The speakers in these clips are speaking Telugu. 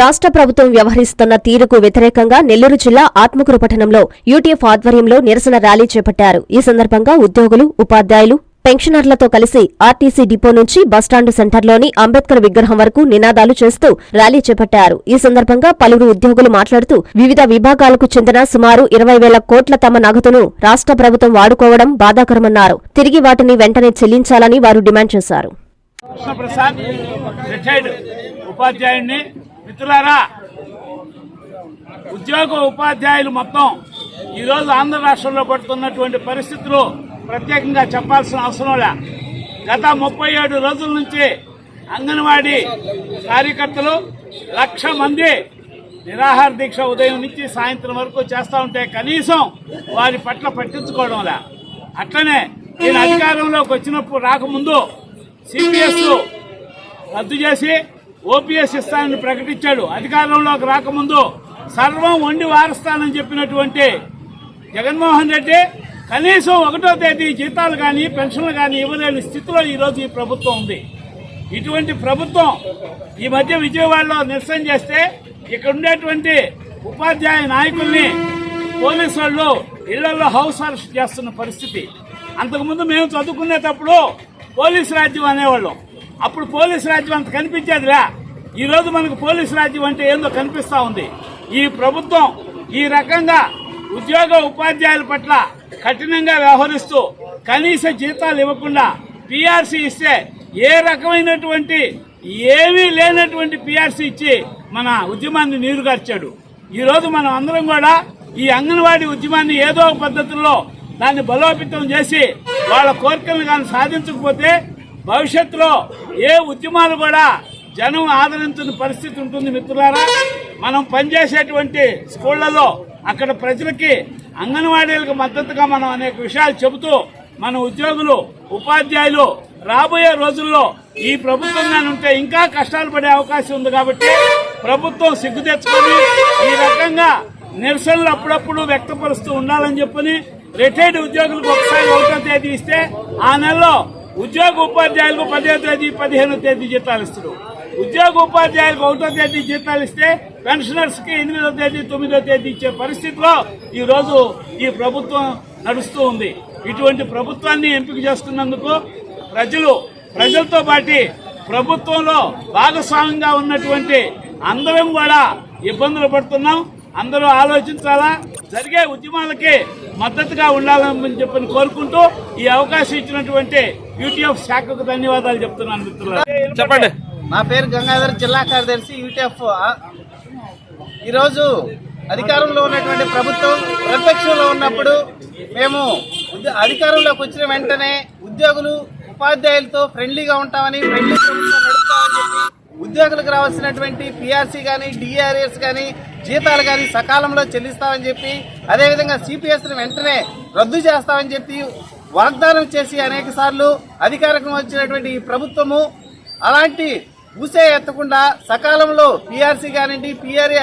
రాష్ట్ర ప్రభుత్వం వ్యవహరిస్తున్న తీరుకు వ్యతిరేకంగా నెల్లూరు జిల్లా ఆత్మకూరు పట్టణంలో యూటీఎఫ్ ఆధ్వర్యంలో నిరసన ర్యాలీ చేపట్టారు. ఈ సందర్భంగా ఉద్యోగులు ఉపాధ్యాయులు పెన్షనర్లతో కలిసి ఆర్టీసీ డిపో నుంచి బస్టాండ్ సెంటర్లోని అంబేద్కర్ విగ్రహం వరకు నినాదాలు చేస్తూ ర్యాలీ చేపట్టారు. ఈ సందర్భంగా పలువురు ఉద్యోగులు మాట్లాడుతూ వివిధ విభాగాలకు చెందిన సుమారు ఇరవై వేల కోట్ల తమ నగదును రాష్ట్ర ప్రభుత్వం వాడుకోవడం బాధాకరమన్నారు. తిరిగి వాటిని వెంటనే చెల్లించాలని వారు డిమాండ్ చేశారు. మిత్రులారా ఉద్యోగ ఉపాధ్యాయులు మొత్తం ఈరోజు ఆంధ్ర రాష్ట్రంలో పడుతున్నటువంటి పరిస్థితులు ప్రత్యేకంగా చెప్పాల్సిన అవసరం లే. గత ముప్పై ఏడు రోజుల నుంచి అంగన్వాడీ కార్యకర్తలు లక్ష మంది నిరాహార దీక్ష ఉదయం నుంచి సాయంత్రం వరకు చేస్తూ ఉంటే కనీసం వారి పట్ల పట్టించుకోవడం లే. అట్లనే నేను అధికారంలోకి వచ్చినప్పుడు రాకముందు సిపిఎస్ రద్దు చేసి ఓపీఎస్ ఇస్తానని ప్రకటించాడు. అధికారంలోకి రాకముందు సర్వం వండి వారుస్తానని చెప్పినటువంటి జగన్మోహన్ రెడ్డి కనీసం ఒకటో తేదీ జీతాలు కానీ పెన్షన్లు కానీ ఇవ్వలేని స్థితిలో ఈరోజు ఈ ప్రభుత్వం ఉంది. ఇటువంటి ప్రభుత్వం ఈ మధ్య విజయవాడలో నిరసన చేస్తే ఇక్కడ ఉండేటువంటి ఉపాధ్యాయ నాయకుల్ని పోలీసు వాళ్ళు ఇళ్ళలో హౌస్ అరెస్ట్ చేస్తున్న పరిస్థితి. అంతకుముందు మేము చదువుకునేటప్పుడు పోలీసు రాజ్యం అనేవాళ్ళం. అప్పుడు పోలీసు రాజ్యం అంత కనిపించేదిరా ఈరోజు మనకు పోలీసు రాజ్యం అంటే ఏందో కనిపిస్తూ ఉంది. ఈ ప్రభుత్వం ఈ రకంగా ఉద్యోగ ఉపాధ్యాయుల పట్ల కఠినంగా వ్యవహరిస్తూ కనీస జీతాలు ఇవ్వకుండా పిఆర్సీ ఇస్తే ఏ రకమైనటువంటి ఏమీ లేనటువంటి పిఆర్సీ ఇచ్చి మన ఉద్యమాన్ని నీరుగార్చాడు. ఈరోజు మనం అందరం కూడా ఈ అంగన్వాడీ ఉద్యమాన్ని ఏదో ఒక పద్ధతుల్లో దాన్ని బలోపేతం చేసి వాళ్ళ కోరికలను కానీ సాధించకపోతే భవిష్యత్తులో ఏ ఉద్యమాలు కూడా జనం ఆదరించిన పరిస్థితి ఉంటుంది మిత్రులారా. మనం పనిచేసేటువంటి స్కూళ్ళలో అక్కడ ప్రజలకి అంగన్వాడీలకు మద్దతుగా మనం అనేక విషయాలు చెబుతూ మన ఉద్యోగులు ఉపాధ్యాయులు రాబోయే రోజుల్లో ఈ ప్రభుత్వం ఉంటే ఇంకా కష్టాలు పడే అవకాశం ఉంది కాబట్టి ప్రభుత్వం సిగ్గు తెచ్చుకొని ఈ రకంగా నిరసనలు అప్పుడప్పుడు వ్యక్తపరుస్తూ ఉండాలని చెప్పని రిటైర్డ్ ఉద్యోగులకు ఒకసారి ఒకటో తేదీ ఇస్తే ఆ నెలలో ఉద్యోగ ఉపాధ్యాయులకు పదిహేను తేదీ పదిహేను తేదీ జీతాలు ఇస్తారు ఉద్యోగ ఉపాధ్యాయులకు ఒకటో తేదీ జీతాలు ఇస్తే పెన్షనర్స్కి ఎనిమిదో తేదీ తొమ్మిదో తేదీ ఇచ్చే పరిస్థితిలో ఈ రోజు ఈ ప్రభుత్వం నడుస్తూ ఉంది. ఇటువంటి ప్రభుత్వాన్ని ఎంపిక చేసుకున్నందుకు ప్రజలు ప్రజలతో పాటి ప్రభుత్వంలో భాగస్వామ్యంగా ఉన్నటువంటి అందరం కూడా ఇబ్బందులు పడుతున్నాం. అందరూ ఆలోచించాలా? జరిగే ఉద్యమాలకి మద్దతుగా ఉండాలని చెప్పని కోరుకుంటూ ఈ అవకాశం ఇచ్చినటువంటి యూటీఎఫ్ శాఖకు ధన్యవాదాలు చెప్తున్నాను మిత్రులు చెప్పండి. నా పేరు గంగాధర్ జిల్లా కార్యదర్శి యూటీఎఫ్ ఈరోజు అధికారంలో ఉన్నటువంటి ప్రభుత్వం ప్రతిపక్షంలో ఉన్నప్పుడు మేము ఉద్య- అధికారంలోకి వచ్చిన వెంటనే ఉద్యోగులు ఉపాధ్యాయులతో ఫ్రెండ్లీగా ఉంటామని ఫ్రెండ్లీ ప్రభుత్వం నడుపుతామని చెప్పి ఉద్యోగులకు రావాల్సినటువంటి పిఆర్సీ కానీ డిఆర్ఎస్ కానీ జీతాలు కానీ సకాలంలో చెల్లిస్తామని చెప్పి అదేవిధంగా సిపిఎస్ని వెంటనే రద్దు చేస్తామని చెప్పి వాగ్దానం చేసి అనేక సార్లు అధికారం వచ్చినటువంటి ఈ ప్రభుత్వము అలాంటి ఊసే ఎత్తకుండా సకాలంలో పీఆర్సీ కానివ్వండి పిఆర్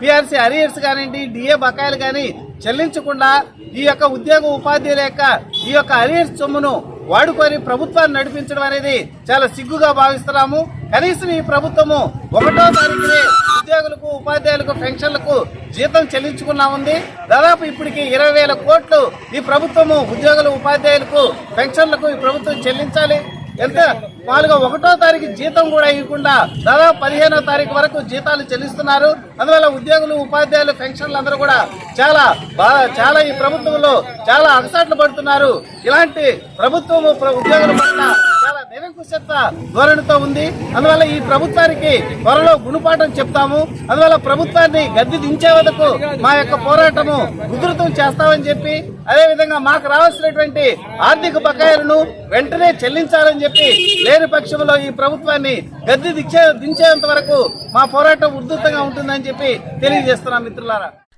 పిఆర్సీ అరియర్స్ కానివ్వండి డిఏ బకాయిలు కానీ చెల్లించకుండా ఈ యొక్క ఉద్యోగ ఉపాధ్యాయుల యొక్క ఈ యొక్క అరియర్స్ సొమ్మును వాడుకొని ప్రభుత్వాన్ని నడిపించడం అనేది చాలా సిగ్గుగా భావిస్తున్నాము. కనీసం ఈ ప్రభుత్వము ఒకటో తారీఖునే ఉద్యోగులకు ఉపాధ్యాయులకు పెన్షన్లకు జీతం చెల్లించుకున్నా ఉంది. దాదాపు ఇప్పటికి ఇరవై వేల కోట్లు ఈ ప్రభుత్వము ఉద్యోగులు ఉపాధ్యాయులకు పెన్షన్లకు ఈ ప్రభుత్వం చెల్లించాలి. ఎంత? మామూలుగా ఒకటో తారీఖు జీతం కూడా ఇవ్వకుండా దాదాపు పదిహేనో తారీఖు వరకు జీతాలు చెల్లిస్తున్నారు. అందువల్ల ఉద్యోగులు ఉపాధ్యాయులు పెన్షన్లు అందరూ కూడా చాలా బాగా చాలా ఈ ప్రభుత్వంలో చాలా అగసాట్లు పడుతున్నారు. ఇలాంటి ప్రభుత్వము ప్ర- ఉద్యోగుల పట్ల నిరంకుశత్వ ధోరణితో ఉంది. అందువల్ల ఈ ప్రభుత్వానికి త్వరలో గుణపాఠం చెప్తాము. అందువల్ల ప్రభుత్వాన్ని గద్దె దించే వరకు మా యొక్క పోరాటము ఉధృతం చేస్తామని చెప్పి అదేవిధంగా మాకు రావాల్సినటువంటి ఆర్థిక బకాయిలను వెంటనే చెల్లించాలని చెప్పి లేని పక్షంలో ఈ ప్రభుత్వాన్ని గద్దె దించే దించేంత వరకు మా పోరాటం ఉధృతంగా ఉంటుందని చెప్పి తెలియజేస్తున్నాం మిత్రులారా.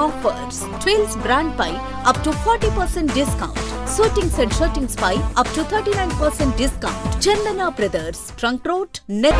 offers Twins brand pie up to 40% discount. Suitings and shirtings pie up to 39% discount. Chandana Brothers, Trunk Road, Net.